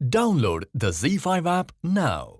Download the Zee Z5 app नाव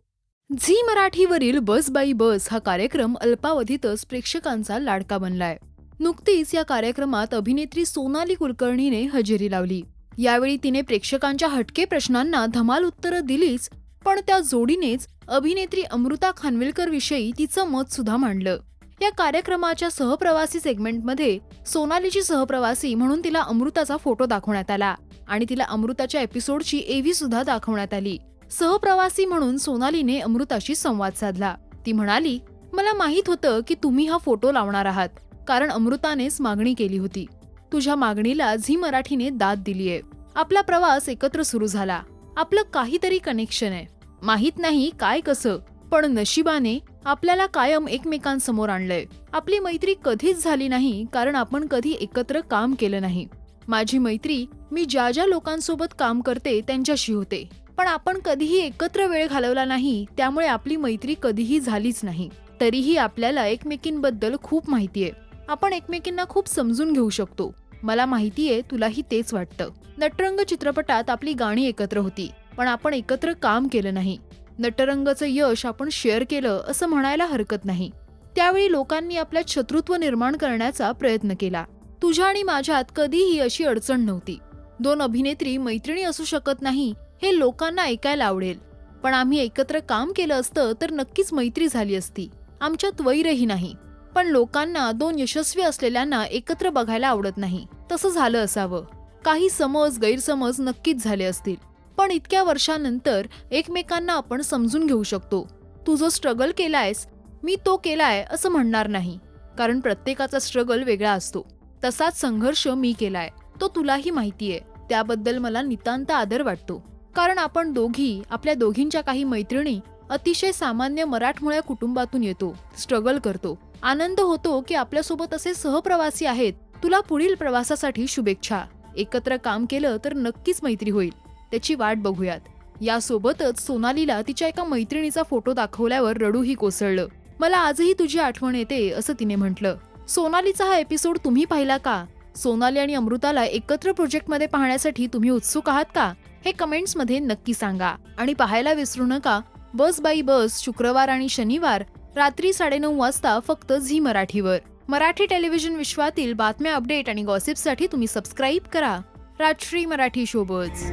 Zee मराठीवरील बस बाई बस हा कार्यक्रम अल्पावधीतच प्रेक्षकांचा लाडका बनलाय. नुकतीच या कार्यक्रमात अभिनेत्री सोनाली कुलकर्णीने हजेरी लावली. यावेळी तिने प्रेक्षकांच्या हटके प्रश्नांना धमाल उत्तरं दिलीच पण त्या जोडीनेच अभिनेत्री अमृता खानविलकर विषयी तिचं मत सुद्धा मांडलं. या कार्यक्रमाच्या सहप्रवासी सेगमेंटमध्ये सोनालीची सहप्रवासी म्हणून तिला अमृताचा फोटो दाखवण्यात आला आणि तिला अमृताच्या एपिसोडची एव्ही सुद्धा दाखवण्यात आली. सहप्रवासी म्हणून सोनालीने अमृताशी संवाद साधला. ती म्हणाली मला माहीत होतं की तुम्ही हा फोटो लावणार आहात कारण अमृतानेच मागणी केली होती. तुझ्या मागणीला झी मराठीने दाद दिलीये. आपला प्रवास एकत्र सुरू झाला. आपलं काहीतरी कनेक्शन आहे. माहीत नाही काय कसं. पण नशिबाने आपल्याला कायम एकमेकांसमोर आणलंय. आपली मैत्री कधीच झाली नाही कारण आपण कधी एकत्र काम केलं नाही. माझी मैत्री मी ज्या ज्या लोकांसोबत काम करते त्यांच्याशी होते. पण आपण कधीही एकत्र वेळ घालवला नाही त्यामुळे आपली मैत्री कधीही झालीच नाही. तरीही आपल्याला एकमेकींबद्दल खूप माहिती आहे. आपण एकमेकींना खूप समजून घेऊ शकतो. मला माहितीये तुलाही तेच वाटतं. नटरंग चित्रपटात आपली गाणी एकत्र होती पण आपण एकत्र काम केलं नाही. नटरंगचं यश आपण शेअर केलं असं म्हणायला हरकत नाही. त्यावेळी लोकांनी आपल्यात शत्रुत्व निर्माण करण्याचा प्रयत्न केला. तुझ्या आणि माझ्यात कधीही अशी अडचण नव्हती. दोन अभिनेत्री मैत्रिणी असू शकत नाही हे लोकांना ऐकायला आवडेल. पण आम्ही एकत्र काम केलं असतं तर नक्कीच मैत्री झाली असती. आमच्यात वैरही नाही. पण लोकांना दोन यशस्वी असलेल्यांना एकत्र बघायला आवडत नाही. तसं झालं असावं. काही समज गैरसमज नक्कीच झाले असतील. पण इतक्या वर्षानंतर एकमेकांना आपण समजून घेऊ शकतो. तू जो स्ट्रगल केलायस मी तो केलाय असं म्हणणार नाही. कारण प्रत्येकाचा स्ट्रगल वेगळा असतो. तसाच संघर्ष मी केलाय. तो तुलाही माहितीये. त्याबद्दल मला नितांत आदर वाटतो. कारण आपण दोघी आपल्या दोघींच्या काही मैत्रिणी अतिशय सामान्य मराठमोळ्या कुटुंबातून येतो स्ट्रगल करतो. आनंद होतो की आपल्यासोबत असे सहप्रवासी आहेत. तुला पुढील प्रवासासाठी शुभेच्छा. एकत्र काम केलं तर नक्कीच मैत्री होईल. त्याची वाट बघूयात. यासोबतच सोनालीला तिच्या एका मैत्रिणीचा फोटो दाखवल्यावर रडूही कोसळलं. मला आजही तुझी आठवण येते असं तिने म्हटलं. सोनालीचा हा एपिसोड तुम्ही पाहिला का? सोनाली आणि अमृताला एकत्र प्रोजेक्टमध्ये पाहण्यासाठी तुम्ही उत्सुक आहात का? हे कमेंट्समध्ये नक्की सांगा. आणि पाहायला विसरू नका बस बाई बस शुक्रवार आणि शनिवार रात्री साडेनऊ वाजता फक्त झी मराठीवर. मराठी टेलिव्हिजन विश्वातील बातम्या अपडेट आणि गॉसिपसाठी तुम्ही सबस्क्राईब करा. राजश्री मराठी शोबच